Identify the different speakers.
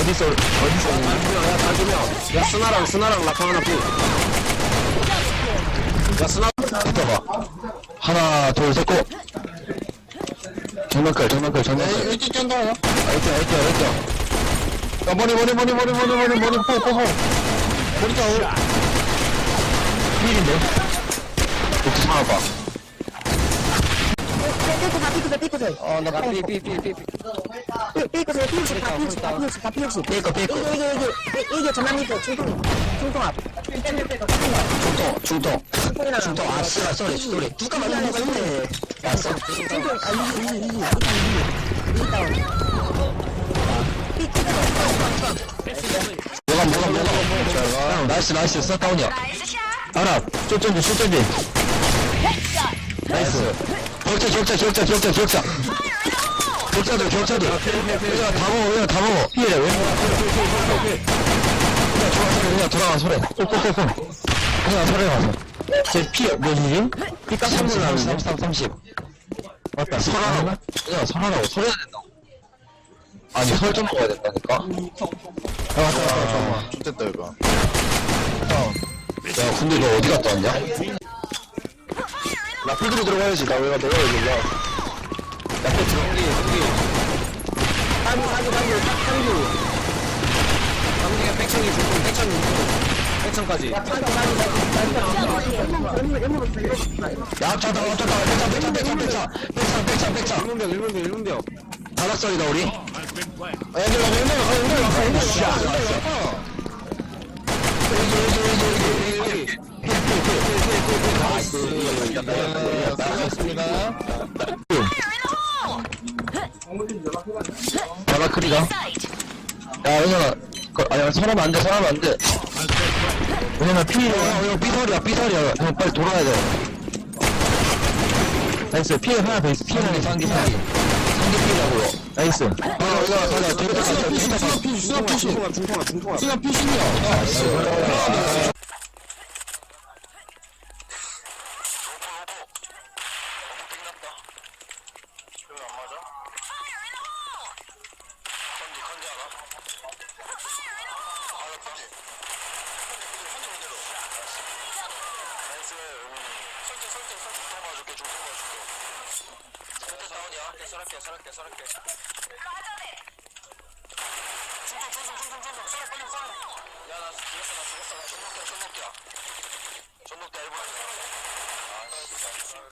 Speaker 1: 어딨어 어딨어
Speaker 2: 야, 다 주면. 야, 스나랑, 스나랑 라파 하나 피. 야, 스나.
Speaker 1: 붙어봐 하나 둘셋고 정면클 정면클 정면클
Speaker 2: 일찍 쩐다.
Speaker 1: 알죠 알죠 알죠 야 머리 머리 머리 머리 머리 머리 머리 포포포 머리 자 필인데 복지 하나
Speaker 3: 삐끗다 삐끗다 삐끗다
Speaker 2: 어, 나 삐, 삐, 삐, 삐, 삐.
Speaker 3: 삐끗다 삐끗이 다 삐끗이 다 삐끗이 다 삐끗이
Speaker 1: 삐끗 삐끗
Speaker 3: 이게 이게 이게 이게 전남 밑에 중통 중통 앞
Speaker 1: 중통
Speaker 3: 중통이랑
Speaker 1: 중통. 아 씨발 쏘리 쏘리. 누가 맞아 누가 있네 야 쏘.
Speaker 3: 중통. 아 이기 이기 이기 이기 이기 다운
Speaker 1: 뭐가 뭐가 뭐가? 나이스 나이스. 싹다운이야. 알아. 쫄전지 쫄전지 나이스 격자 격자 격자 격자 격자 격자들 격자들. 그냥 다 먹어 그냥 다 먹어. 피해 왜 그냥 돌아가 소래 그냥 돌아가 소래. 꼭꼭꼭꼭. 그냥 소래 가서 제 피해 몇이지? 피 깜짝 놀라네 33 30 맞다. 설하라고. 그냥 설하라고. 설해야 된다고. 아니 설 좀 먹어야 된다니까? 야 왔다 왔다 왔다.
Speaker 2: 좋됐다, 이거.
Speaker 1: 야 근데 너 어디 갔다 왔냐?
Speaker 2: 라필드로 들어가야지. 나 왜, 내가 왜 몰라. 들어, 우리, 우리.
Speaker 3: 사기 사기 사기 사기
Speaker 2: 강기가 백천이 중통, 백천 중통. 백천까지.
Speaker 1: 야 합쳤다 합쳤다 백차 백차 백차 백차 백차 백차 백차
Speaker 2: 일문병, 일문병, 일문병.
Speaker 1: 다락설이다 우리
Speaker 2: 아, 얘들 와, 얘들 와, 얘들 와, 얘들 와.
Speaker 1: 다락클이다 야 은현아 그, 아야 설하면 안돼 설하면 안돼. 왜냐면 피 어, 이거 삐설이야 삐설이야. 형 빨리 돌아야 돼. 나이스 피해 하나 더 있어 피해 하나 상기 상기. 상기 피라고요 나이스. 아 이거 가자 뒤로 가자 뒤로 가자.
Speaker 2: 수납 피신. 중통 아, 중통아, 중통아.
Speaker 1: 수납 피신이야 전복대 일본 Yeah.